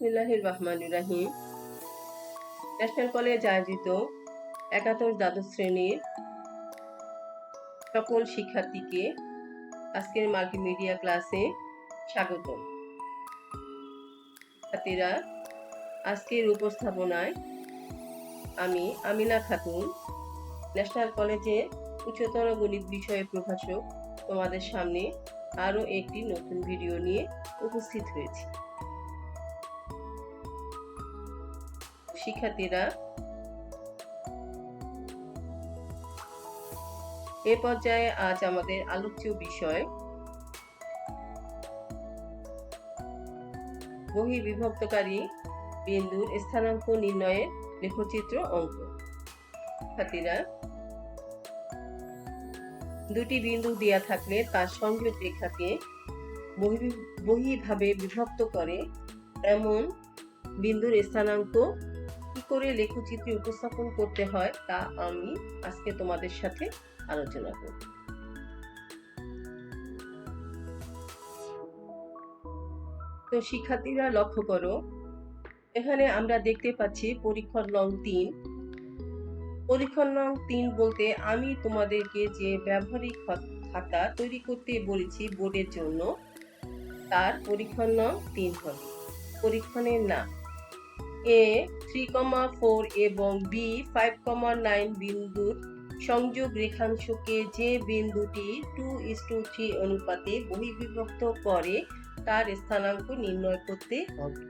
বিসমিল্লাহির রহমান রাহিম। National college আয়োজিত একাদশ দ্বাদশ শ্রেণির সকল শিক্ষার্থীকে আজকের মাল্টিমিডিয়া ক্লাসে স্বাগত শিক্ষার্থীরা, আজকের উপস্থাপনায় আমি আমিনা খাতুন ন্যাশনাল কলেজে উচ্চতর গণিত বিষয়ে প্রভাষক তোমাদের সামনে আরও একটি নতুন ভিডিও নিয়ে উপস্থিত হয়েছি। শিক্ষার্থীরা। এ পর্যায়ে আজ আমাদের আলোচ্য বিষয় বহি বিভক্তকারী বিন্দুর স্থানাঙ্ক নির্ণয়ের লেখচিত্র অঙ্ক। শিক্ষার্থীরা, দুটি বিন্দু দেয়া থাকলে তার সংযোগ রেখাকে বহি- বহিভাবে বিভক্ত করে এমন বিন্দুর স্থানাঙ্ক কি করে লেখচিত্রে উপস্থাপন করতে হয় তা আমি আজকে তোমাদের সাথে আলোচনা করব। তো শিক্ষার্থীরা লক্ষ্য করো, এখানে আমরা দেখতে পাচ্ছি পরীক্ষণ নং তিন। পরীক্ষণ নং তিন বলতে আমি তোমাদেরকে যে ব্যবহারিক খাতা তৈরি করতে বলেছি বোর্ডের জন্য, তার পরীক্ষণ নং তিন হবে। পরীক্ষণের নাম এ থ্রি ফোর এবং বি ফাইভ কমা নাইন বিন্দুর সংযোগ রেখাংশকে যে বিন্দুটি টু ইস টু থ্রি অনুপাতে বহির্বিভক্ত করে, তার স্থানাঙ্ক নির্ণয় করতে হবে।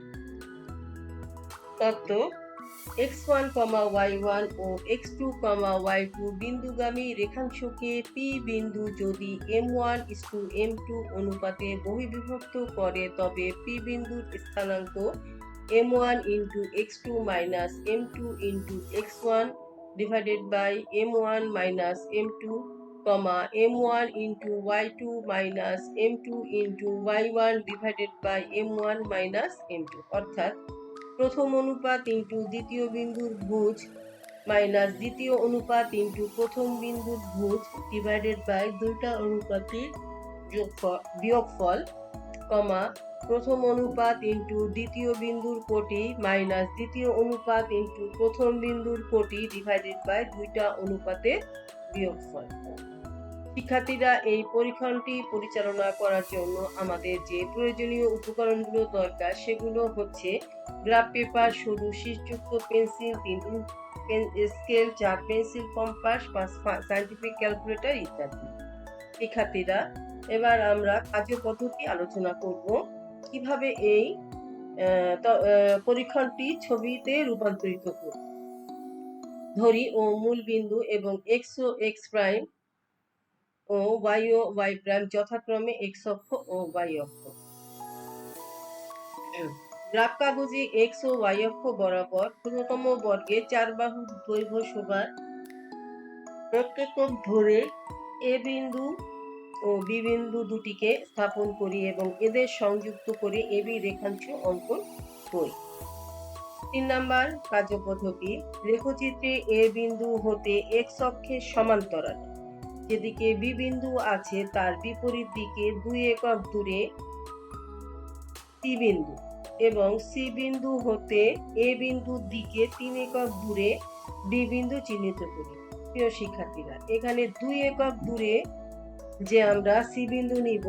তত্ত্ব, X one comma Y one ও X two comma Y two বিন্দুগামী রেখাংশকে পি বিন্দু যদি M one is two M two অনুপাতে বহির্বিভক্ত করে, তবে পি বিন্দুর স্থানাঙ্ক M one into X two minus M two into X one divided by M one minus M two comma M one into Y two minus M two into Y one divided by M one minus M two অর্থাৎ প্রথম অনুপাত into দ্বিতীয় বিন্দুর ভুজ minus দ্বিতীয় অনুপাত into প্রথম বিন্দুর ভুজ divided by দুইটা অনুপাতের যোগফল বিয়োগফল কমা, প্রথম অনুপাত ইন্টু দ্বিতীয় বিন্দুর কোটি মাইনাস দ্বিতীয় অনুপাত ইন্টু প্রথম বিন্দুর কোটি ডিভাইডেড বাই দুইটা অনুপাতের বিয়োগফল। শিক্ষার্থীরা এই পরীক্ষণটি পরিচালনা করার জন্য আমাদের যে প্রয়োজনীয় উপকরণগুলো দরকার সেগুলো হচ্ছে গ্রাফ পেপার সরু শীষযুক্ত পেন্সিল তিন স্কেল চার পেন্সিল কম্পাস সাইন্টিফিক ক্যালকুলেটর ইত্যাদি। শিক্ষার্থীরা এবার আমরা কাজের পদ্ধতি আলোচনা করব। কীভাবে এই পরীক্ষণটি ছবিতে রূপান্তরিত করব। ধরি, ও মূল বিন্দু এবং এক্স ও এক্স প্রাইম ও ওয়াই ও ওয়াই প্রাইম যথাক্রমে এক্স অক্ষ ও ওয়াই অক্ষ। গ্রাফ কাগজে এক্স ও ওয়াই অক্ষ বরাবর ক্ষুদ্রতম বর্গে চার বাহু দৈর্ঘ্য এক একক ধরে এ বিন্দু ও বি বিন্দু দুটিকে স্থাপন করি এবং এদের সংযুক্ত করে এবি রেখাংশ অঙ্কন করি। তিন নাম্বার কার্যপদ্ধতি লেখচিত্রে এ বিন্দু হতে এক্স অক্ষের সমান্তরাল। যেদিকে বি বিন্দু আছে, তার বিপরীত দিকে দুই একক দূরে সি বিন্দু এবং সি বিন্দু হতে এ বিন্দুর দিকে তিন একক দূরে ডি বিন্দু চিহ্নিত করি। প্রিয় শিক্ষার্থীরা, এখানে দুই একক দূরে যে আমরা সি বিন্দু নিব,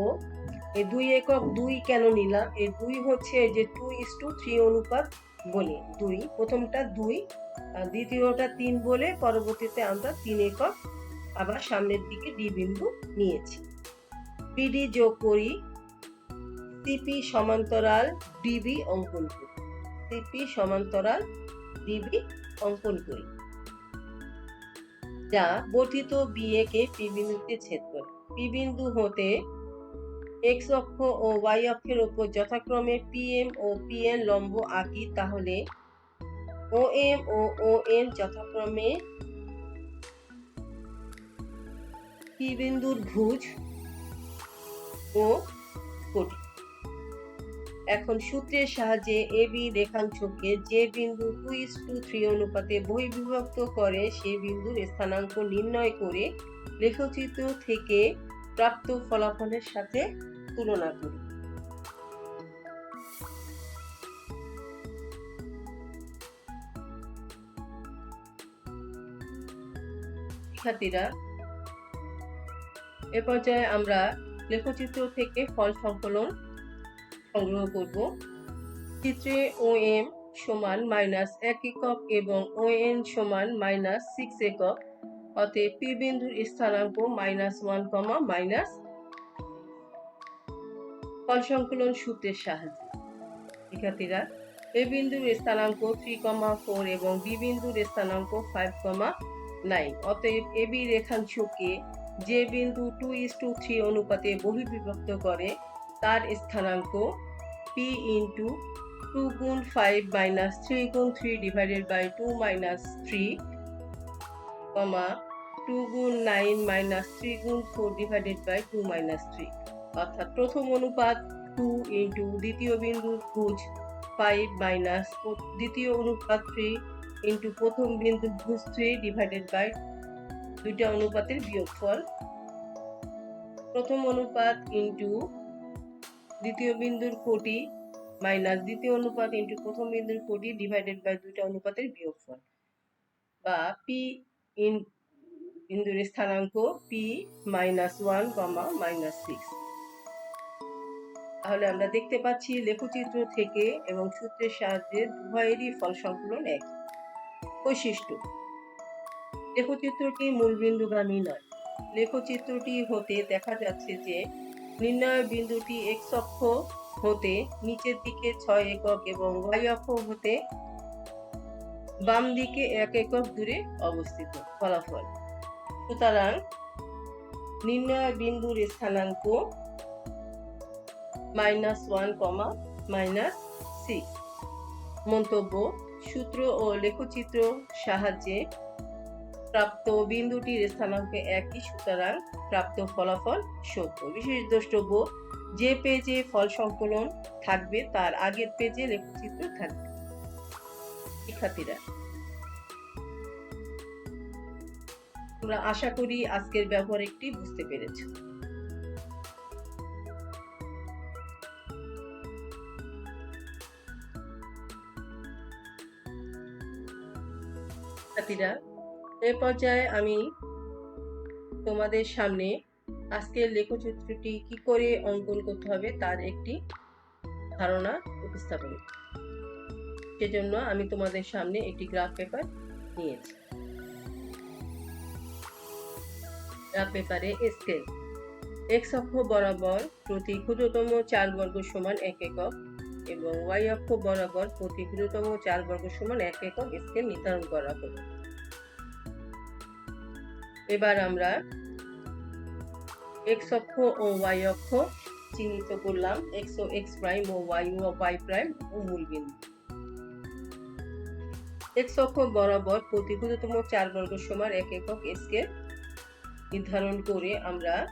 এই দুই একক দুই কেন নিলাম? এই দুই হচ্ছে যে টু ইস টু থ্রি অনুপাত বলে, দুই। প্রথমটা দুই দ্বিতীয়টা তিন বলে পরবর্তীতে আমরা তিন একক আবার সামনের দিকে ডি বিন্দু নিয়েছি। বিডি যোগ করি সিপি সমান্তরাল ডিবি অঙ্কন করি। সিপি সমান্তরাল ডিবি অঙ্কন করি। যা বর্ধিত বিএ কে পি বিন্দুতে ছেদ করে। পি বিন্দু হতে এক্স অক্ষ ও ওয়াই অক্ষের উপর যথাক্রমে পিএম ও পিএন লম্ব আঁকি তাহলে ও এম ও ও এন যথাক্রমে পি বিন্দুর ভুজ ও কোটি। এখন সূত্রের সাহায্যে এ বি রেখাংশকে যে বিন্দু টু ইস টু থ্রি অনুপাতে বহির্বিভক্ত করে সে বিন্দুর স্থানাঙ্ক নির্ণয় করে লেখচিত্র থেকে প্রাপ্ত ফলাফলের সাথে তুলনা করি। শিক্ষার্থীরা, এ পর্যায়ে আমরা লেখচিত্র থেকে ফল সংকলন সংগ্রহ করব। চিত্রে ও এম সমান মাইনাস এক একক এবং ও এন সমান মাইনাস সিক্স একক। অতএব পি বিন্দুর স্থানাঙ্ক মাইনাস ওয়ান কমা মাইনাস ফল সংকলন সূত্রের সাহায্যে। শিক্ষার্থীরা এ বিন্দুর স্থানাঙ্ক থ্রি কমা ফোর এবং বি বিন্দুর স্থানাঙ্ক ফাইভ কমা নাইন অতএব এ বি রেখাংশকে যে বিন্দু টু ইস টু থ্রি অনুপাতে বহির্বিভক্ত করে, তার স্থানাঙ্ক পি ইন্টু টু গুণ ফাইভ মাইনাস থ্রি গুণ three divided by two minus three comma two গুণ নাইন মাইনাস থ্রি গুণ four divided by two minus three অর্থাৎ প্রথম অনুপাত টু ইন্টু দ্বিতীয় বিন্দুর ভুজ ফাইভ মাইনাস দ্বিতীয় অনুপাত থ্রি ইন্টু প্রথম বিন্দু ভুজ থ্রি ডিভাইডেড বাই দুইটা অনুপাতের বিয়োগফল। প্রথম অনুপাত ইন্টু দ্বিতীয় বিন্দুর কোটি মাইনাস দ্বিতীয় অনুপাত ইন্টু প্রথম বিন্দুর কোটি ডিভাইডেড বাই দুইটা অনুপাতের বিয়োগফল। বা পি ইন বিন্দুর স্থানাঙ্ক P minus one comma minus six তাহলে আমরা দেখতে পাচ্ছি লেখচিত্র থেকে এবং সূত্রের সাহায্যে উভয়েরই ফল সংকলন এক। বৈশিষ্ট্য, লেখচিত্রটি মূলবিন্দুগামী নয়। লেখচিত্রটি হতে দেখা যাচ্ছে যে নির্ণয় বিন্দুটি এক্স অক্ষ হতে নিচের দিকে ছয় একক এবং ওয়াই অক্ষ হতে বাম দিকে এক একক দূরে অবস্থিত, ফলাফল। সুতরাং নির্ণয় বিন্দুর স্থানাঙ্ক minus one comma minus six. মন্তব্য, সূত্র ও লেখচিত্র সাহায্যে প্রাপ্ত বিন্দুটির স্থানাঙ্ক একই, সুতরাং প্রাপ্ত ফলাফল সত্য। বিশেষ দ্রষ্টব্য, যে পেজে ফল সংকলন থাকবে, তার আগের পেজে লেখচিত্র থাকবে। শিক্ষার্থীরা। তোমরা আশা করি আজকের ব্যবহার একটি বুঝতে পেরেছ। শিক্ষার্থীরা, এ পর্যায়ে আমি তোমাদের সামনে আজকের লেখচিত্রটি কি করে অঙ্কন করতে হবে তার একটি ধারণা উপস্থাপন সেজন্য আমি তোমাদের সামনে একটি গ্রাফ পেপার নিয়েছি। গ্রাফ পেপারে স্কেল এক্স অক্ষ বরাবর প্রতি ক্ষুদ্রতম চার বর্গ সমান এক একক এবং ওয়াই অক্ষ বরাবর প্রতি ক্ষুদ্রতম চার বর্গ সমান এক একক স্কেল নির্ধারণ করা হলো। এবার আমরা এক্স অক্ষ ও ওয়াই অক্ষ চিহ্নিত করলাম। এক্স ও এক্স প্রাইম ও ওয়াই ও ওয়াই প্রাইম ও মূল বিন্দু। এক্স অক্ষ বরাবর প্রতি ক্ষুদ্রতম চার বর্গ সমান এক একক স্কেল নির্ধারণ করে আমরা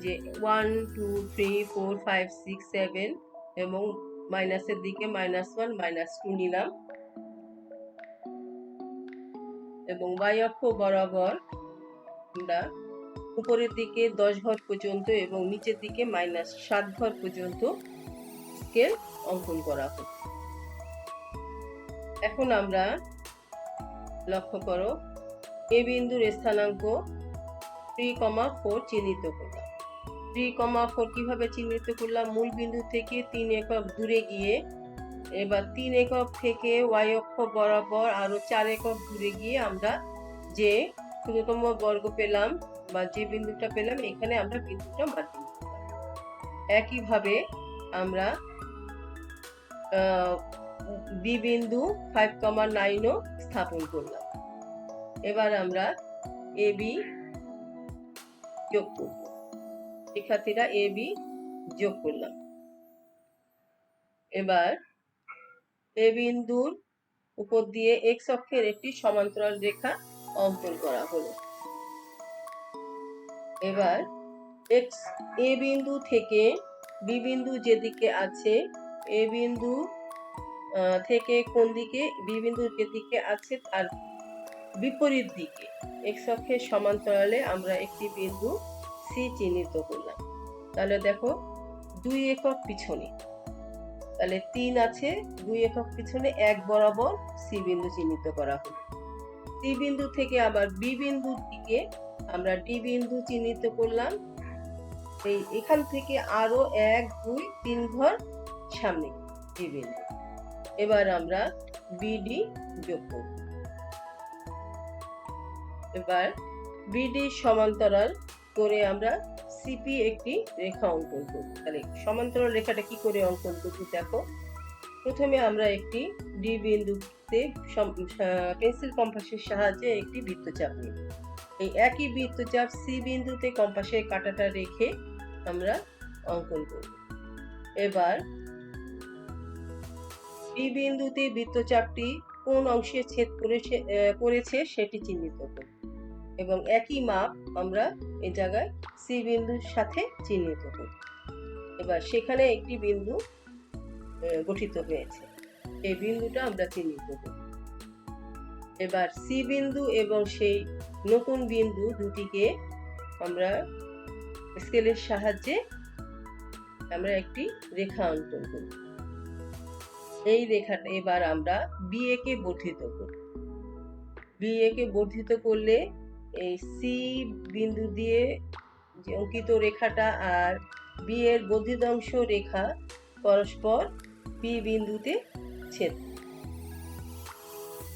যে one two three four five six seven এবং মাইনাসের দিকে মাইনাস ওয়ান মাইনাস টু নিলাম। এবং y অক্ষ বরাবর আমরা উপরের দিকে দশ ঘর পর্যন্ত এবং নিচের দিকে মাইনাস সাত ঘর পর্যন্ত স্কেল অঙ্কন করা হবে এখন আমরা লক্ষ্য করো, এ বিন্দুর স্থানাঙ্ক থ্রি কমা ফোর চিহ্নিত করলাম। থ্রি কমা ফোর কীভাবে চিহ্নিত করলাম? মূল বিন্দু থেকে তিন একক দূরে গিয়ে, এবার তিন একক থেকে ওয়াই অক্ষ বরাবর আরও চার একক দূরে গিয়ে আমরা যে ক্ষুদ্রতম বর্গ পেলাম বা যে বিন্দুটা পেলাম, এখানে আমরা বিন্দুটা মার্কিং একইভাবে আমরা বি বিন্দু ফাইভ কমা নাইনও স্থাপন করলাম। এবার আমরা এ বি যোগ করব। শিক্ষার্থীরা এ বি যোগ করলাম। এবার এ বিন্দুর উপর দিয়ে এক্স অক্ষের একটি সমান্তরাল রেখা অঙ্কন করা হলো। এবার এক্স এ বিন্দু থেকে বি বিন্দু যেদিকে আছে এ বিন্দু থেকে কোন দিকে? বি বিন্দু যেদিকে আছে তার বিপরীত দিকে। এক্স অক্ষের সমান্তরালে আমরা একটি বিন্দু সি চিহ্নিত করলাম। তাহলে দেখো, দুই একক পিছনে। তাহলে তিন আছে, দুই একক পিছনে এক বরাবর সি বিন্দু চিহ্নিত করা হলো। সি বিন্দু থেকে আবার বি বিন্দুর দিকে আমরা ডি বিন্দু চিহ্নিত করলাম। এই এখান থেকে আরও এক, দুই, তিন ঘর সামনে। ডি বিন্দু। এবার আমরা বিডি যোগ করব। এবার বিডি সমান্তরাল করে আমরা সিপি একটি রেখা অঙ্কন করব। তাহলে সমান্তরাল রেখাটা কি করে অঙ্কন করব দেখো। প্রথমে আমরা একটি ডি বিন্দুতে পেন্সিল কম্পাসের সাহায্যে একটি বৃত্তচাপ নিব। এই একই বৃত্তচাপ সি বিন্দুতে কম্পাসের কাঁটাটা রেখে আমরা অঙ্কন করব। এবার বি বিন্দুতে বৃত্তচাপটি কোন অংশে ছেদ করেছে করেছে সেটি চিহ্নিত করব এবং একই মাপ আমরা এই জায়গায় সি বিন্দুর সাথে চিহ্নিত করব। এবার সেখানে একটি বিন্দু গঠিত হয়েছে। এই বিন্দুটা আমরা চিহ্নিত করব। এবার সি বিন্দু এবং সেই নতুন বিন্দু দুটিকে আমরা স্কেলের সাহায্যে আমরা একটি রেখা অঙ্কন করব। এই রেখাটা এবার আমরা বিএ কে বর্ধিত করব বিএ কে বর্ধিত করলে এই সি বিন্দু দিয়ে যে অঙ্কিত রেখাটা আর বি এর বর্ধিত অংশ রেখা পরস্পর পি বিন্দুতে ছেদ।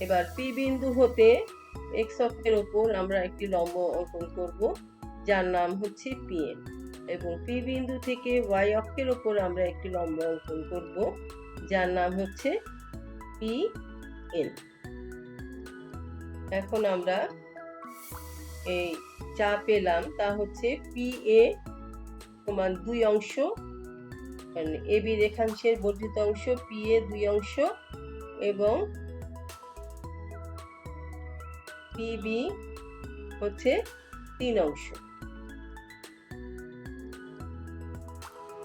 এবার পি বিন্দু হতে এক্স অক্ষের ওপর আমরা একটি লম্ব অঙ্কন করব, যার নাম হচ্ছে পিএম এবং পি বিন্দু থেকে ওয়াই অক্ষের ওপর আমরা একটি লম্ব অঙ্কন করব। যার নাম হচ্ছে পি এন এখন আমরা এই যা পেলাম, তা হচ্ছে পি এ সমান দুই অংশ মানে এ বি রেখাংশের বর্ধিত অংশ পি এ দুই অংশ, এবং পি বি হচ্ছে তিন অংশ।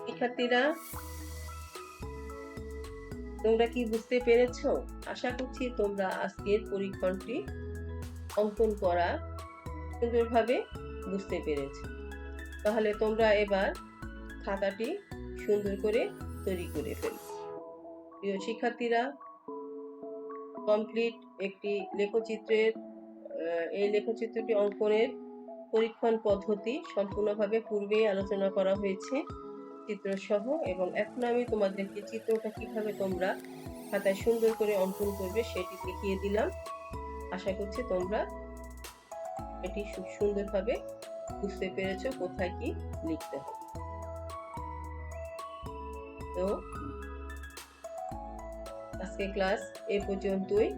শিক্ষার্থীরা তোমরা কি বুঝতে পেরেছ? আশা করছি তোমরা আজকের পরীক্ষণটি অঙ্কন করা সুন্দরভাবে বুঝতে পেরেছ। তাহলে তোমরা এবার খাতাটি সুন্দর করে তৈরি করে ফেলো। প্রিয় শিক্ষার্থীরা কমপ্লিট একটি লেখচিত্রের এই লেখচিত্রটি অঙ্কনের পরীক্ষণ পদ্ধতি সম্পূর্ণভাবে পূর্বেই আলোচনা করা হয়েছে। চিত্রসহ এবং এখন আমি তোমাদেরকে চিত্রটা কীভাবে তোমরা খাতায় সুন্দর করে অঙ্কন করবে সেটি দেখিয়ে দিলাম। আশা করছি তোমরা এটি খুব সুন্দরভাবে বুঝতে পেরেছ কোথায় কি লিখতে হবে। তো, আজকে ক্লাস এ পর্যন্তই।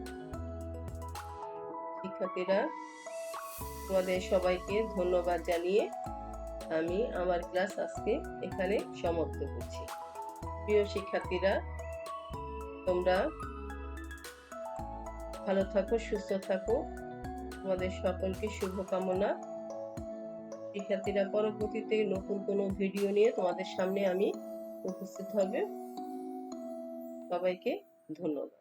শিক্ষার্থীরা তোমাদের সবাইকে ধন্যবাদ জানিয়ে আমি আমার ক্লাস আজকে এখানে সমাপ্ত করছি। প্রিয় শিক্ষার্থীরা, তোমরা ভালো থাকো, সুস্থ থাকো। তোমাদের সকলকে শুভকামনা। শিক্ষার্থীরা, পরবর্তীতে নতুন কোনো ভিডিও নিয়ে তোমাদের সামনে আমি উপস্থিত হবে। সবাইকে ধন্যবাদ।